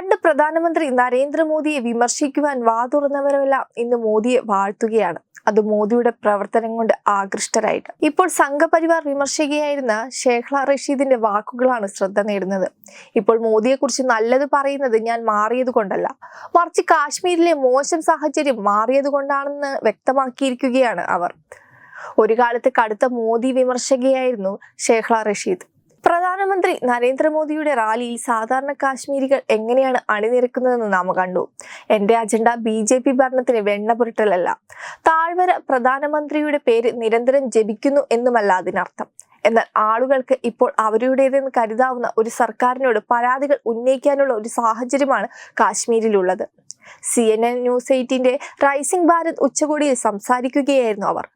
പണ്ട് പ്രധാനമന്ത്രി നരേന്ദ്രമോദിയെ വിമർശിക്കുവാൻ വാതുറന്നവരെല്ലാം ഇന്ന് മോദിയെ വാഴ്ത്തുകയാണ്. അത് മോദിയുടെ പ്രവർത്തനം കൊണ്ട് ആകൃഷ്ടരായിട്ട്. ഇപ്പോൾ സംഘപരിവാർ വിമർശിക്കുകയായിരുന്ന ഷേഖ്ല റഷീദിന്റെ വാക്കുകളാണ് ശ്രദ്ധ നേടുന്നത്. ഇപ്പോൾ മോദിയെക്കുറിച്ച് നല്ലത് പറയുന്നത് ഞാൻ മാറിയത് കൊണ്ടല്ല. മറിച്ച് കാശ്മീരിലെ മോശം സാഹചര്യം മാറിയത് കൊണ്ടാണെന്ന് വ്യക്തമാക്കിയിരിക്കുകയാണ് അവർ. ഒരു കാലത്ത് കടുത്ത മോദി വിമർശകയായിരുന്നു ഷേഖ്ല റഷീദ്. പ്രധാനമന്ത്രി നരേന്ദ്രമോദിയുടെ റാലിയിൽ സാധാരണ കാശ്മീരികൾ എങ്ങനെയാണ് അണിനിരക്കുന്നതെന്ന് നാം കണ്ടു. എന്റെ അജണ്ട ബി ജെ പി ഭരണത്തിന് വെണ്ണ പുരട്ടലല്ല. താഴ്വര പ്രധാനമന്ത്രിയുടെ പേര് നിരന്തരം ജപിക്കുന്നു എന്നുമല്ല അതിനർത്ഥം. എന്നാൽ ആളുകൾക്ക് ഇപ്പോൾ അവരുടേതെന്ന് കരുതാവുന്ന ഒരു സർക്കാരിനോട് പരാതികൾ ഉന്നയിക്കാനുള്ള ഒരു സാഹചര്യമാണ് കാശ്മീരിലുള്ളത്. സി എൻ എൻ ന്യൂസ് എയ്റ്റിന്റെ റൈസിംഗ് ഭാരത് ഉച്ചകോടിയിൽ സംസാരിക്കുകയായിരുന്നു അവർ.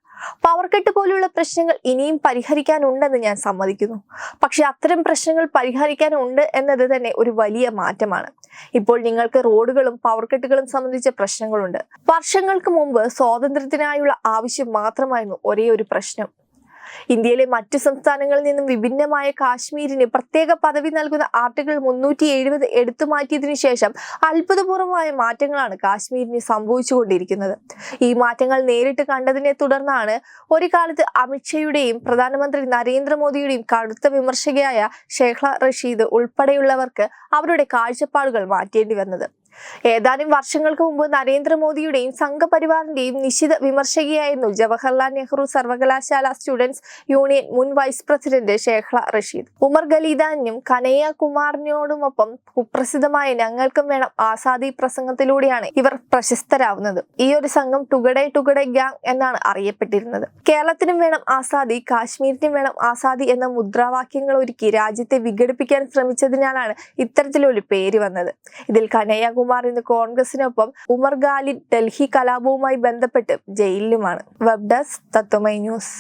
പവർ കട്ട് പോലെയുള്ള പ്രശ്നങ്ങൾ ഇനിയും പരിഹരിക്കാനുണ്ടെന്ന് ഞാൻ സമ്മതിക്കുന്നു. പക്ഷേ അത്തരം പ്രശ്നങ്ങൾ പരിഹരിക്കാനുണ്ട് എന്നത് തന്നെ ഒരു വലിയ മാറ്റമാണ്. ഇപ്പോൾ നിങ്ങൾക്ക് റോഡുകളും പവർ കട്ടുകളും സംബന്ധിച്ച പ്രശ്നങ്ങളുണ്ട്. വർഷങ്ങൾക്ക് മുമ്പ് സ്വാതന്ത്ര്യത്തിനായുള്ള ആവശ്യം മാത്രമായിരുന്നു ഒരേ ഒരു പ്രശ്നം. ഇന്ത്യയിലെ മറ്റു സംസ്ഥാനങ്ങളിൽ നിന്നും വിഭിന്നമായ കാശ്മീരിന് പ്രത്യേക പദവി നൽകുന്ന ആർട്ടിക്കിൾ മുന്നൂറ്റി എഴുപത് എടുത്തു മാറ്റിയതിനു ശേഷം അത്ഭുതപൂർവമായ മാറ്റങ്ങളാണ് കാശ്മീരിന് സംഭവിച്ചുകൊണ്ടിരിക്കുന്നത്. ഈ മാറ്റങ്ങൾ നേരിട്ട് കണ്ടതിനെ തുടർന്നാണ് ഒരു കാലത്ത് അമിത്ഷയുടെയും പ്രധാനമന്ത്രി നരേന്ദ്രമോദിയുടെയും കടുത്ത വിമർശകയായ ഷെഹ്ല റഷീദ് ഉൾപ്പെടെയുള്ളവർക്ക് അവരുടെ കാഴ്ചപ്പാടുകൾ മാറ്റേണ്ടി വന്നത്. ഏതാനും വർഷങ്ങൾക്ക് മുമ്പ് നരേന്ദ്രമോദിയുടെയും സംഘപരിവാറിന്റെയും നിശിത വിമർശകയായിരുന്നു ജവഹർലാൽ നെഹ്റു സർവകലാശാല സ്റ്റുഡൻസ് യൂണിയൻ മുൻ വൈസ് പ്രസിഡന്റ് ഷേഖ്ല റഷീദ്. ഉമർ ഖലീദാനും കനയ്യ കുമാറിനോടുമൊപ്പം കുപ്രസിദ്ധമായ ഞങ്ങൾക്കും വേണം ആസാദി പ്രസംഗത്തിലൂടെയാണ് ഇവർ പ്രശസ്തരാവുന്നത്. ഈ ഒരു സംഘം ടുഗഡെ ടുഗഡെ ഗ്യാങ് എന്നാണ് അറിയപ്പെട്ടിരുന്നത്. കേരളത്തിനും വേണം ആസാദി കാശ്മീരിനും വേണം ആസാദി എന്ന മുദ്രാവാക്യങ്ങൾ ഒരുക്കി രാജ്യത്തെ വിഘടിപ്പിക്കാൻ ശ്രമിച്ചതിനാലാണ് ഇത്തരത്തിലൊരു പേര് വന്നത്. ഇതിൽ കനയ്യ കുമാർ ഇന്ന് കോൺഗ്രസിനൊപ്പം ഉമർ ഗാലി ഡൽഹി കലാപവുമായി ബന്ധപ്പെട്ട് ജയിലിലുമാണ്. Web desk Tatwamayi news.